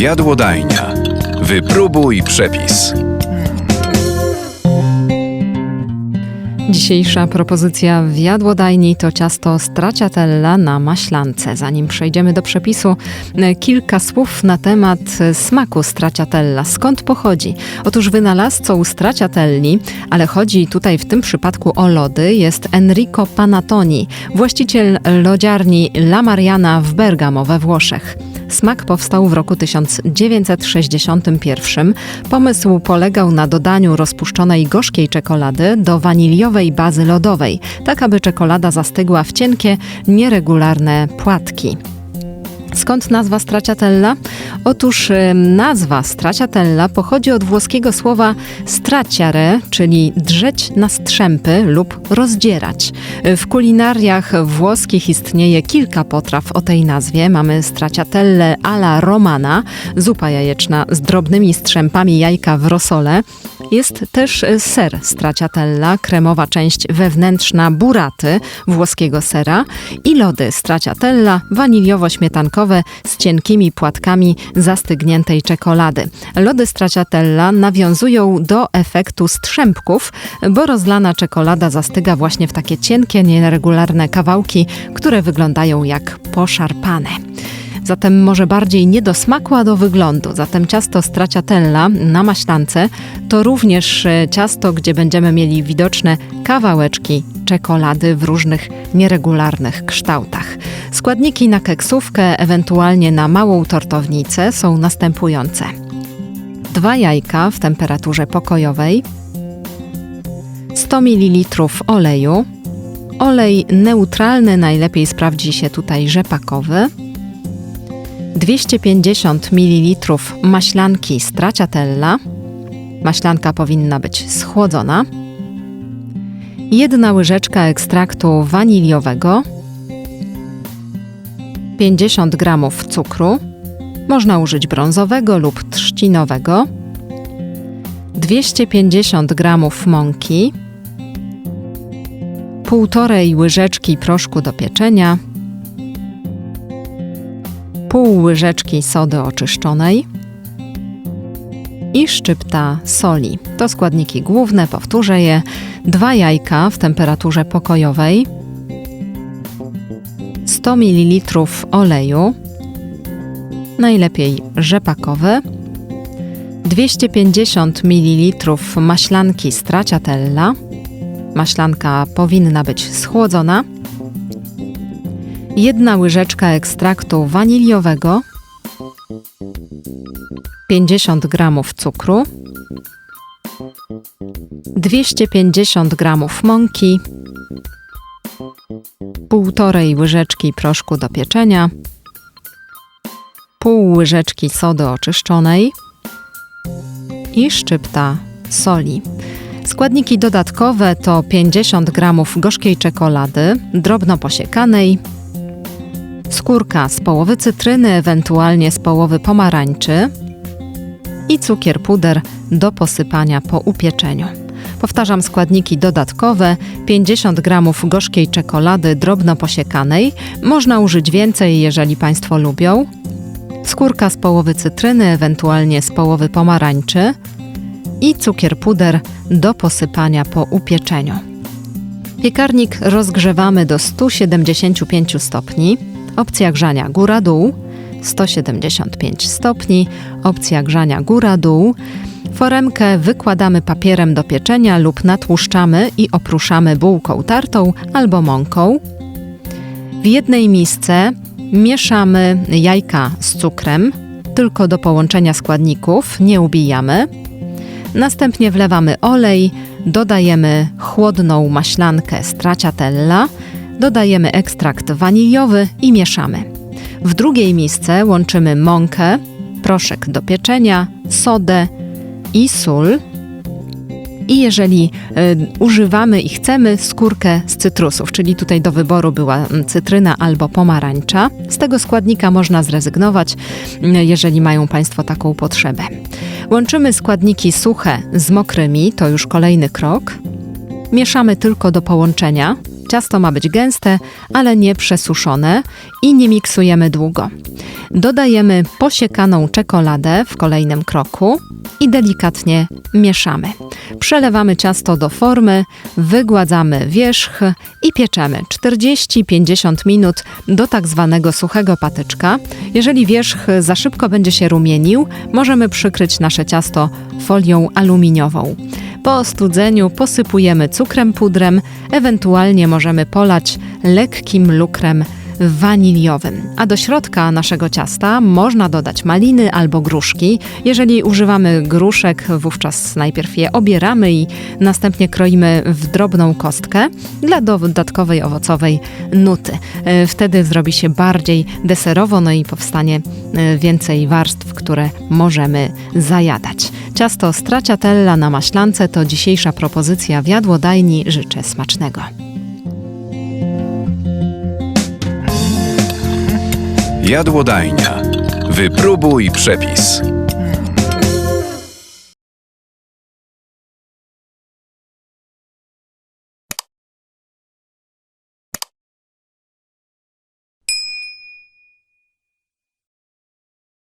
Jadłodajnia. Wypróbuj przepis. Dzisiejsza propozycja w jadłodajni to ciasto stracciatella na maślance. Zanim przejdziemy do przepisu, e, kilka słów na temat e, smaku stracciatella. Skąd pochodzi? Otóż wynalazcą stracciatelli, ale chodzi tutaj w tym przypadku o lody, jest Enrico Panatoni, właściciel lodziarni La Mariana w Bergamo we Włoszech. Smak powstał w roku 1961. Pomysł polegał na dodaniu rozpuszczonej gorzkiej czekolady do waniliowej bazy lodowej, tak aby czekolada zastygła w cienkie, nieregularne płatki. Skąd nazwa stracciatella? Otóż e, nazwa stracciatella pochodzi od włoskiego słowa stracciare, czyli drzeć na strzępy lub rozdzierać. W kulinariach włoskich istnieje kilka potraw o tej nazwie. Mamy stracciatelle alla romana, zupa jajeczna z drobnymi strzępami jajka w rosole. Jest też e, ser stracciatella, kremowa część wewnętrzna buraty włoskiego sera i lody stracciatella waniliowo-śmietankowe z cienkimi płatkami zastygniętej czekolady. Lody stracciatella nawiązują do efektu strzępków, bo rozlana czekolada zastyga właśnie w takie cienkie, nieregularne kawałki, które wyglądają jak poszarpane. Zatem może bardziej nie do smaku, a do wyglądu. Zatem ciasto stracciatella na maślance to również e, ciasto, gdzie będziemy mieli widoczne kawałeczki czekolady w różnych nieregularnych kształtach. Składniki na keksówkę, ewentualnie na małą tortownicę są następujące. Dwa jajka w temperaturze pokojowej, 100 ml oleju, olej neutralny, najlepiej sprawdzi się tutaj rzepakowy, 250 ml maślanki stracciatella. Maślanka powinna być schłodzona. Jedna łyżeczka ekstraktu waniliowego. 50 g cukru. Można użyć brązowego lub trzcinowego. 250 g mąki. Półtorej łyżeczki proszku do pieczenia pół łyżeczki sody oczyszczonej i szczypta soli. To składniki główne, powtórzę je. Dwa jajka w temperaturze pokojowej, 100 ml oleju, najlepiej rzepakowy, 250 ml maślanki stracciatella. Maślanka powinna być schłodzona jedna łyżeczka ekstraktu waniliowego, 50 g cukru, 250 g mąki, półtorej łyżeczki proszku do pieczenia, pół łyżeczki sody oczyszczonej i szczypta soli. Składniki dodatkowe to 50 g gorzkiej czekolady, drobno posiekanej, skórka z połowy cytryny, ewentualnie z połowy pomarańczy i cukier puder do posypania po upieczeniu. Powtarzam składniki dodatkowe: 50 g gorzkiej czekolady drobno posiekanej. Można użyć więcej, jeżeli Państwo lubią. Skórka z połowy cytryny, ewentualnie z połowy pomarańczy i cukier puder do posypania po upieczeniu. Piekarnik rozgrzewamy do 175 stopni. Opcja grzania góra-dół 175 stopni. Opcja grzania góra-dół. Foremkę wykładamy papierem do pieczenia lub natłuszczamy i opruszamy bułką tartą albo mąką. W jednej misce mieszamy jajka z cukrem, tylko do połączenia składników, nie ubijamy. Następnie wlewamy olej, dodajemy chłodną maślankę stracciatella, dodajemy ekstrakt waniliowy i mieszamy. W drugiej misce łączymy mąkę, proszek do pieczenia, sodę i sól. I jeżeli y, używamy i chcemy skórkę z cytrusów, czyli tutaj do wyboru była mm, cytryna albo pomarańcza, z tego składnika można zrezygnować, y, jeżeli mają Państwo taką potrzebę. Łączymy składniki suche z mokrymi, to już kolejny krok. Mieszamy tylko do połączenia. Ciasto ma być gęste, ale nie przesuszone i nie miksujemy długo. Dodajemy posiekaną czekoladę w kolejnym kroku i delikatnie mieszamy. Przelewamy ciasto do formy, wygładzamy wierzch i pieczemy 40-50 minut do tak zwanego suchego patyczka. Jeżeli wierzch za szybko będzie się rumienił, możemy przykryć nasze ciasto folią aluminiową. Po ostudzeniu posypujemy cukrem pudrem, ewentualnie możemy polać lekkim lukrem waniliowym. A do środka naszego ciasta można dodać maliny albo gruszki. Jeżeli używamy gruszek, wówczas najpierw je obieramy i następnie kroimy w drobną kostkę dla dodatkowej owocowej nuty. E, Wtedy zrobi się bardziej deserowo, no i powstanie e, więcej warstw, które możemy zajadać. Ciasto stracciatella na maślance to dzisiejsza propozycja w jadłodajni. Życzę smacznego. Jadłodajnia. Wypróbuj przepis.